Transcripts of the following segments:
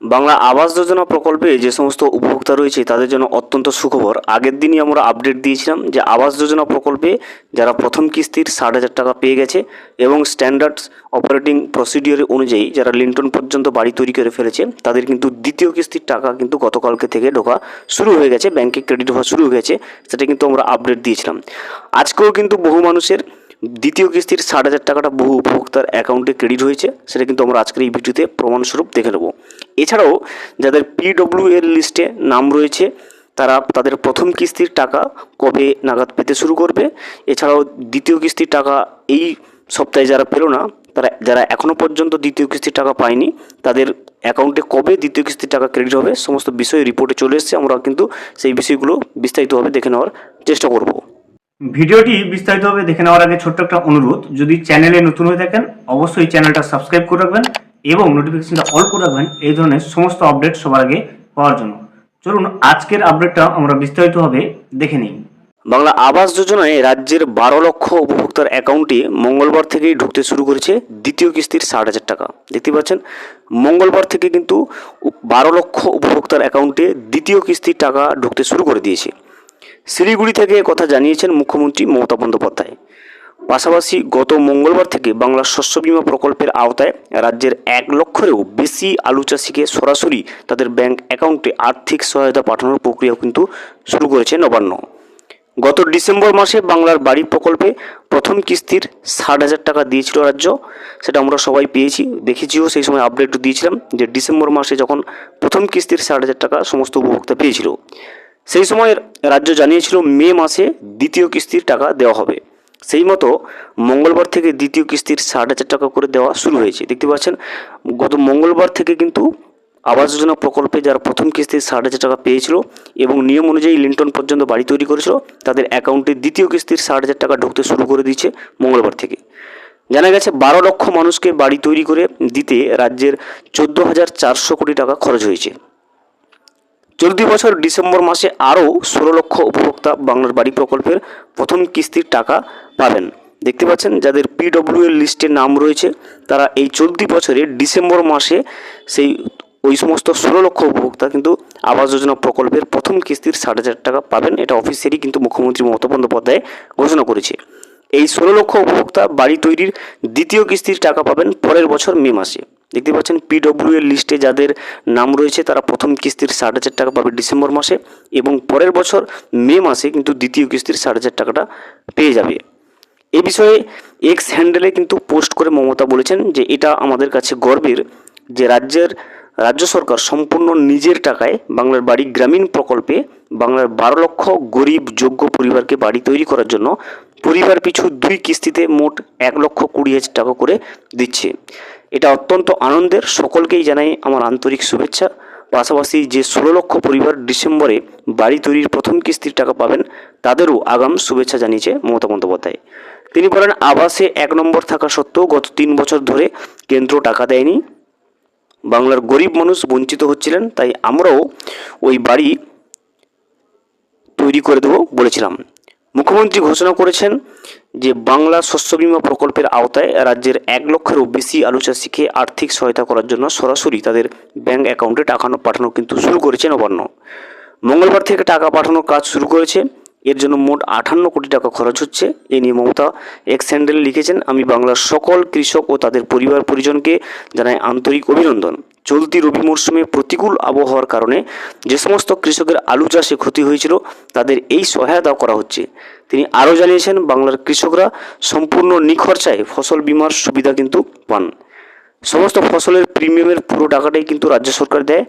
বাংলা আবাস যোজনা প্রকল্পে যে সমস্ত উপভোক্তা রয়েছে তাদের জন্য অত্যন্ত সুখবর। আগের দিনই আমরা আপডেট দিয়েছিলাম যে আবাস যোজনা প্রকল্পে যারা প্রথম কিস্তির ষাট হাজার টাকা পেয়ে গেছে এবং স্ট্যান্ডার্ড অপারেটিং প্রসিডিওর অনুযায়ী যারা লিন্টন পর্যন্ত বাড়ি তৈরি করে ফেলেছে, তাদের কিন্তু দ্বিতীয় কিস্তির টাকা কিন্তু গতকালকে থেকে ঢোকা শুরু হয়ে গেছে ব্যাংকে ক্রেডিট হওয়া শুরু হয়ে গেছে, সেটা কিন্তু আমরা আপডেট দিয়েছিলাম। আজকেও কিন্তু বহু মানুষের দ্বিতীয় কিস্তির ষাট হাজার টাকাটা বহু উপভোক্তার অ্যাকাউন্টে ক্রেডিট হয়েছে, সেটা কিন্তু আমরা আজকের এই ভিডিওতে প্রমাণস্বরূপ দেখে নেব। এছাড়াও যাদের পিডব্লিউ এর লিস্টে নাম রয়েছে, তারা তাদের প্রথম কিস্তির টাকা কবে নাগাদ পেতে শুরু করবে? এছাড়াও দ্বিতীয় কিস্তির টাকা এই সপ্তাহে যারা পেল না, তারা যারা এখনও পর্যন্ত দ্বিতীয় কিস্তির টাকা পায়নি, তাদের অ্যাকাউন্টে কবে দ্বিতীয় কিস্তির টাকা ক্রেডিট হবে সমস্ত বিষয় রিপোর্টে চলে এসেছে। আমরা কিন্তু সেই বিষয়গুলো বিস্তারিতভাবে দেখে নেওয়ার চেষ্টা করব। ভিডিওটি বিস্তারিতভাবে দেখে নেওয়ার আগে ছোট্ট একটা অনুরোধ, যদি চ্যানেলে নতুন হয়ে থাকেন, অবশ্যই চ্যানেলটা সাবস্ক্রাইব করে রাখবেন এবং নোটিফিকেশনটা অল করে রাখবেন এই ধরনের সমস্ত আপডেট সবার আগে পাওয়ার জন্য। চলুন, আজকের আপডেটটা আমরা বিস্তারিতভাবে দেখে নিই। বাংলা আবাস যোজনায় রাজ্যের বারো লক্ষ উপভোক্তার অ্যাকাউন্টে মঙ্গলবার থেকেই ঢুকতে শুরু করেছে দ্বিতীয় কিস্তির ষাট হাজার টাকা। দেখতে পাচ্ছেন, মঙ্গলবার থেকে কিন্তু বারো লক্ষ উপভোক্তার অ্যাকাউন্টে দ্বিতীয় কিস্তির টাকা ঢুকতে শুরু করে দিয়েছে। শিলিগুড়ি থেকে কথা জানিয়েছেন মুখ্যমন্ত্রী মমতা বন্দ্যোপাধ্যায়। পাশাপাশি গত মঙ্গলবার থেকে বাংলা শস্য বিমা প্রকল্পের আওতায় রাজ্যের এক লক্ষেরও বেশি আলু চাষিকে সরাসরি তাদের ব্যাংক অ্যাকাউন্টে আর্থিক সহায়তা পাঠানোর প্রক্রিয়া কিন্তু শুরু করেছে নবান্ন। গত ডিসেম্বর মাসে বাংলার বাড়ি প্রকল্পে প্রথম কিস্তির ষাট হাজার টাকা দিয়েছিল রাজ্য, সেটা আমরা সবাই পেয়েছি, দেখেছিও, সেই সময় আপডেটও দিয়েছিলাম যে ডিসেম্বর মাসে যখন প্রথম কিস্তির ষাট হাজার টাকা সমস্ত উপভোক্তা পেয়েছিল। সেই সময় রাজ্য জানিয়েছিল মে মাসে দ্বিতীয় কিস্তির টাকা দেওয়া হবে। সেই মতো মঙ্গলবার থেকে দ্বিতীয় কিস্তির ষাট হাজার টাকা করে দেওয়া শুরু হয়েছে। দেখতে পাচ্ছেন, গত মঙ্গলবার থেকে কিন্তু আবাস যোজনা প্রকল্পে যারা প্রথম কিস্তির ষাট হাজার টাকা পেয়েছিল এবং নিয়ম অনুযায়ী লিন্টন পর্যন্ত বাড়ি তৈরি করেছিল, তাদের অ্যাকাউন্টে দ্বিতীয় কিস্তির ষাট হাজার টাকা ঢুকতে শুরু করে দিয়েছে মঙ্গলবার থেকে। জানা গেছে, বারো লক্ষ মানুষকে বাড়ি তৈরি করে দিতে রাজ্যের চোদ্দ হাজার চারশো কোটি টাকা খরচ হয়েছে। চলতি বছর ডিসেম্বর মাসে আরও ষোলো লক্ষ উপভোক্তা বাংলার বাড়ি প্রকল্পের প্রথম কিস্তির টাকা পাবেন। দেখতে পাচ্ছেন, যাদের পিডব্লিউ এর লিস্টে নাম রয়েছে, তারা এই চলতি বছরে ডিসেম্বর মাসে সেই, ওই সমস্ত ষোলো লক্ষ উপভোক্তা কিন্তু আবাস যোজনা প্রকল্পের প্রথম কিস্তির ষাট হাজার টাকা পাবেন। এটা অফিসেরই কিন্তু মুখ্যমন্ত্রী মমতা বন্দ্যোপাধ্যায় ঘোষণা করেছে। এই ষোলো লক্ষ উপভোক্তা বাড়ি তৈরির দ্বিতীয় কিস্তির টাকা পাবেন পরের বছর মে মাসে। দেখতে পাচ্ছেন পিডব্লিউ এর লিস্টে যাদের নাম রয়েছে, তারা প্রথম কিস্তির ষাট হাজার টাকা পাবে ডিসেম্বর মাসে এবং পরের বছর মে মাসে কিন্তু দ্বিতীয় কিস্তির ষাট হাজার টাকাটা পেয়ে যাবে। এ বিষয়ে এক্স হ্যান্ডেলে কিন্তু পোস্ট করে মমতা বলেছেন যে, এটা আমাদের কাছে গর্বের যে রাজ্যের, রাজ্য সরকার সম্পূর্ণ নিজের টাকায় বাংলার বাড়ি গ্রামীণ প্রকল্পে বাংলার বারো লক্ষ গরিব যোগ্য পরিবারকে বাড়ি তৈরি করার জন্য পরিবার পিছু দুই কিস্তিতে মোট এক লক্ষ কুড়ি হাজার টাকা করে দিচ্ছে। এটা অত্যন্ত আনন্দের। সকলকেই জানাই আমার আন্তরিক শুভেচ্ছা। পাশাপাশি যে ষোলো লক্ষ পরিবার ডিসেম্বরে বাড়ি তৈরির প্রথম কিস্তির টাকা পাবেন, তাদেরও আগাম শুভেচ্ছা জানিয়েছে মমতা বন্দ্যোপাধ্যায়। তিনি বলেন, আবাসে এক নম্বর থাকা সত্ত্বেও গত তিন বছর ধরে কেন্দ্র টাকা দেয়নি। বাংলার গরিব মানুষ বঞ্চিত হচ্ছিলেন, তাই আমরাও ওই বাড়ি তৈরি করে দেবো বলেছিলাম। মুখ্যমন্ত্রী ঘোষণা করেছেন যে বাংলা শস্য বীমা প্রকল্পের আওতায় রাজ্যের এক লক্ষেরও বেশি আলু চাষিকে আর্থিক সহায়তা করার জন্য সরাসরি তাদের ব্যাংক অ্যাকাউন্টে টাকা পাঠানো কিন্তু শুরু করেছে নবান্ন। মঙ্গলবার থেকে টাকা পাঠানোর কাজ শুরু করেছে। এর জন্য মোট আটান্ন কোটি টাকা খরচ হচ্ছে। এ নিয়ে মমতা এক্স হ্যান্ডেল লিখেছেন, আমি বাংলার সকল কৃষক ও তাদের পরিবার পরিজনকে জানাই আন্তরিক অভিনন্দন। চলতি রবি মরশুমে প্রতিকূল আবহাওয়ার কারণে যে সমস্ত কৃষকের আলু চাষে ক্ষতি হয়েছিল, তাদের এই সহায়তা করা হচ্ছে। তিনি আরও জানিয়েছেন, বাংলার কৃষকরা সম্পূর্ণ নিখরচায় ফসল বিমার সুবিধা কিন্তু পান। সমস্ত ফসলের প্রিমিয়ামের পুরো টাকাটাই কিন্তু রাজ্য সরকার দেয়।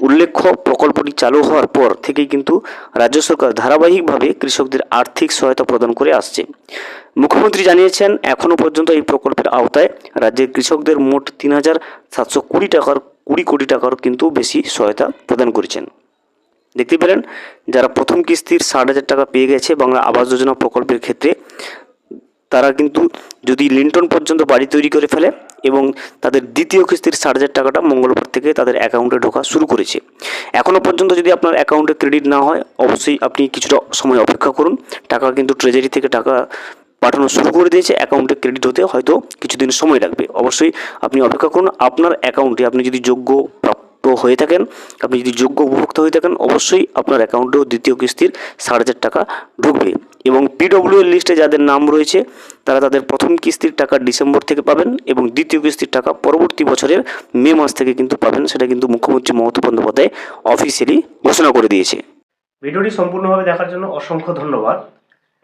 উল্লেখ্য, প্রকল্পটি চালু হওয়ার পর থেকেই কিন্তু রাজ্য সরকার ধারাবাহিকভাবে কৃষকদের আর্থিক সহায়তা প্রদান করে আসছে। মুখ্যমন্ত্রী জানিয়েছেন, এখনও পর্যন্ত এই প্রকল্পের আওতায় রাজ্যের কৃষকদের মোট তিন হাজার সাতশো কুড়ি টাকার কুড়ি কোটি টাকার কিন্তু বেশি সহায়তা প্রদান করেছেন। দেখতে পেলেন, যারা প্রথম কিস্তির ষাট হাজার টাকা পেয়ে গেছে বাংলা আবাস যোজনা প্রকল্পের ক্ষেত্রে, তারা কিন্তু যদি লিন্টন পর্যন্ত বাড়ি তৈরি করে ফেলে এবং তাদের দ্বিতীয় কিস্তির ষাট হাজার টাকাটা মঙ্গলবার থেকে তাদের অ্যাকাউন্টে ঢোকা শুরু করেছে। এখনও পর্যন্ত যদি আপনার অ্যাকাউন্টে ক্রেডিট না হয়, অবশ্যই আপনি কিছুটা সময় অপেক্ষা করুন। টাকা কিন্তু ট্রেজারি থেকে টাকা পাঠানো শুরু করে দিয়েছে অ্যাকাউন্টে ক্রেডিট হতে হয়তো কিছুদিন সময় লাগবে। অবশ্যই আপনি অপেক্ষা করুন, আপনার অ্যাকাউন্টে আপনি যদি যোগ্য প্রাপ- হয়ে থাকেন, আপনি যদি যোগ্য উপভোক্তা হয়ে থাকেন, অবশ্যই আপনার অ্যাকাউন্টেও দ্বিতীয় কিস্তির সাড়ে হাজার টাকা ঢুকবে। এবং পিডব্লিউ এর লিস্টে যাদের নাম রয়েছে, তারা তাদের প্রথম কিস্তির টাকা ডিসেম্বর থেকে পাবেন এবং দ্বিতীয় কিস্তির টাকা পরবর্তী বছরের মে মাস থেকে কিন্তু পাবেন, সেটা কিন্তু মুখ্যমন্ত্রী মমতা বন্দ্যোপাধ্যায় অফিসিয়ালি ঘোষণা করে দিয়েছে। ভিডিওটি সম্পূর্ণভাবে দেখার জন্য অসংখ্য ধন্যবাদ।